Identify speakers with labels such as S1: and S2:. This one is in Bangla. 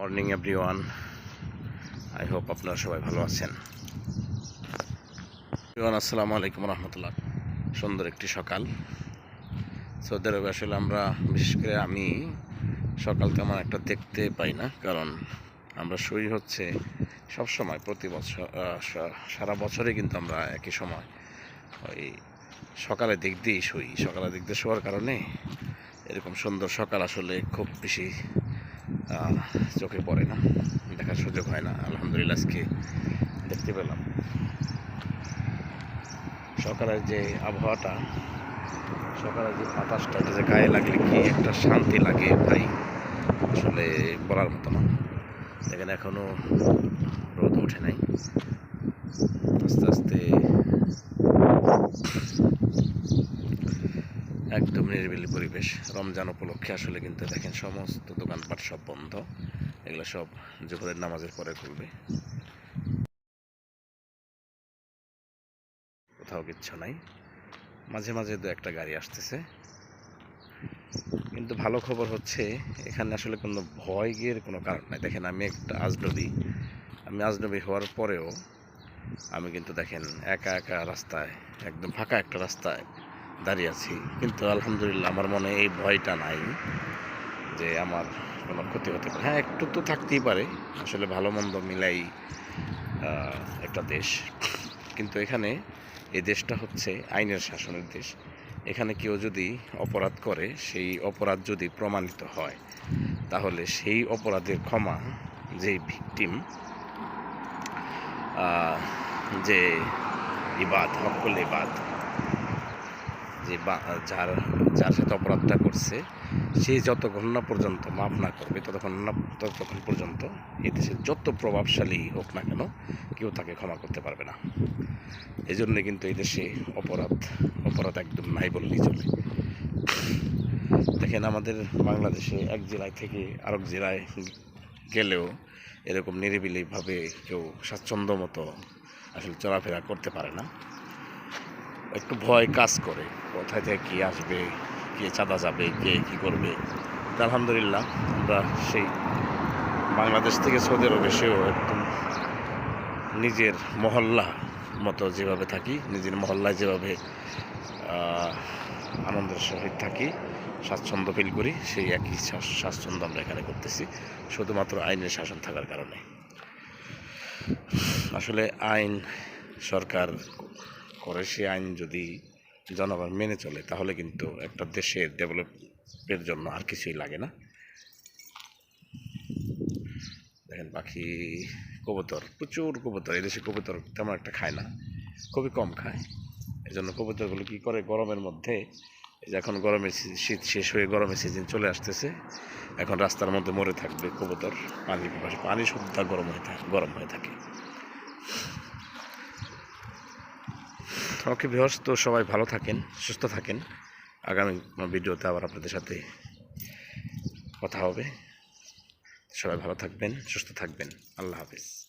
S1: মর্নিং এভরিওয়ান আই হোপ আপনারা সবাই ভালো আছেন। এভরিওয়ান আসসালামু আলাইকুম রহমতুল্লাহ। সুন্দর একটি সকাল। সৌদি আরবে আসলে আমরা বিশেষ করে আমি সকাল তেমন একটা দেখতে পাই না। কারণ আমরা শুই হচ্ছে সব সময় প্রতি বছর সারা বছরে কিন্তু আমরা একই সময় ওই সকালে দিক দিয়েই শুই। সকালে দিক দিয়ে শোয়ার কারণে এরকম সুন্দর সকাল আসলে খুব বেশি চোখে পড়ে না, দেখার সুযোগ হয় না। আলহামদুলিল্লাহ, আজকে দেখতে পেলাম। সকালের যে আবহাওয়াটা, সকালের যে বাতাসটা যে গায়ে লাগলে কি একটা শান্তি লাগে ভাই? আসলে বলার মতো না। এখনও রোদ ওঠে নাই। আস্তে আস্তে একদম নিরিবিলি পরিবেশ। রমজান উপলক্ষে আসলে কিন্তু দেখেন সমস্ত দোকানপাট সব বন্ধ। এগুলো সব জোহরের নামাজের পরে খুলবে। কোথাও কিচ্ছু নাই। মাঝে মাঝে দু একটা গাড়ি আসতেছে। কিন্তু ভালো খবর হচ্ছে, এখানে আসলে কোনো ভয় গিয়ের কোনো কারণ নাই। দেখেন, আমি একটা আজনবী। আমি আজনবী হওয়ার পরেও আমি কিন্তু দেখেন একা একা রাস্তায়, একদম ফাঁকা একটা রাস্তায় দাঁড়িয়ে আছি। কিন্তু আলহামদুলিল্লাহ আমার মনে এই ভয়টা নাই যে আমার কোনো ক্ষতি হতে পারে। হ্যাঁ একটু তো থাকতেই পারে। আসলে ভালো মন্দ মিলাই একটা দেশ। কিন্তু এখানে এই দেশটা হচ্ছে আইনের শাসনের দেশ। এখানে কেউ যদি অপরাধ করে, সেই অপরাধ যদি প্রমাণিত হয়, তাহলে সেই অপরাধের ক্ষমা যে ভিকটিম যে ইবাদ হকুল ইবাদ যে বা- যার যার সাথে অপরাধটা করছে, সে যতক্ষণ না পর্যন্ত মাফ না করবে ততক্ষণ না ততক্ষণ পর্যন্ত এই দেশের যত প্রভাবশালী হোক না কেন, কেউ তাকে ক্ষমা করতে পারবে না। এই জন্য কিন্তু এই দেশে অপরাধ অপরাধ একদম নাই বললেই চলে। দেখেন আমাদের বাংলাদেশে এক জেলায় থেকে আরেক জেলায় গেলেও এরকম নিরিবিলিভাবে কেউ স্বাচ্ছন্দ্য মতো আসলে চলাফেরা করতে পারে না। একটু ভয় কাজ করে। কোথায় থেকে কী আসবে, কে চাঁদা যাবে, কে কী করবে? আলহামদুলিল্লাহ, আমরা সেই বাংলাদেশ থেকে সৌদি আরবে সেও একদম নিজের মহল্লা মতো যেভাবে থাকি, নিজের মহল্লায় যেভাবে আনন্দের সহিত থাকি, স্বাচ্ছন্দ্য ফিল করি, সেই একই স্বাচ্ছন্দ্য আমরা এখানে করতেছি, শুধুমাত্র আইনের শাসন থাকার কারণে। আসলে আইন সরকার করে সে আইন যদি জনগণ মেনে চলে, তাহলে কিন্তু একটা দেশের ডেভেলপের জন্য আর কিছুই লাগে না। দেখেন পাখি কবুতর, প্রচুর কবুতর এদেশে কবুতর তেমন একটা খায় না, খুবই কম খায়। এই জন্য কবুতরগুলো কী করে? গরমের মধ্যে এখন গরমের শীত শেষ হয়ে গরমের সিজন চলে আসতেছে, এখন রাস্তার মধ্যে মরে থাকবে কবুতর, পানি পানি শুদ্ধ গরম হয়ে থাকে, গরম হয়ে থাকে। ওকে ভিউয়ার্স, তো সবাই ভালো থাকেন, সুস্থ থাকেন। আগামী ভিডিওতে আবার আপনাদের সাথে কথা হবে। সবাই ভালো থাকবেন, সুস্থ থাকবেন। আল্লাহ হাফিজ।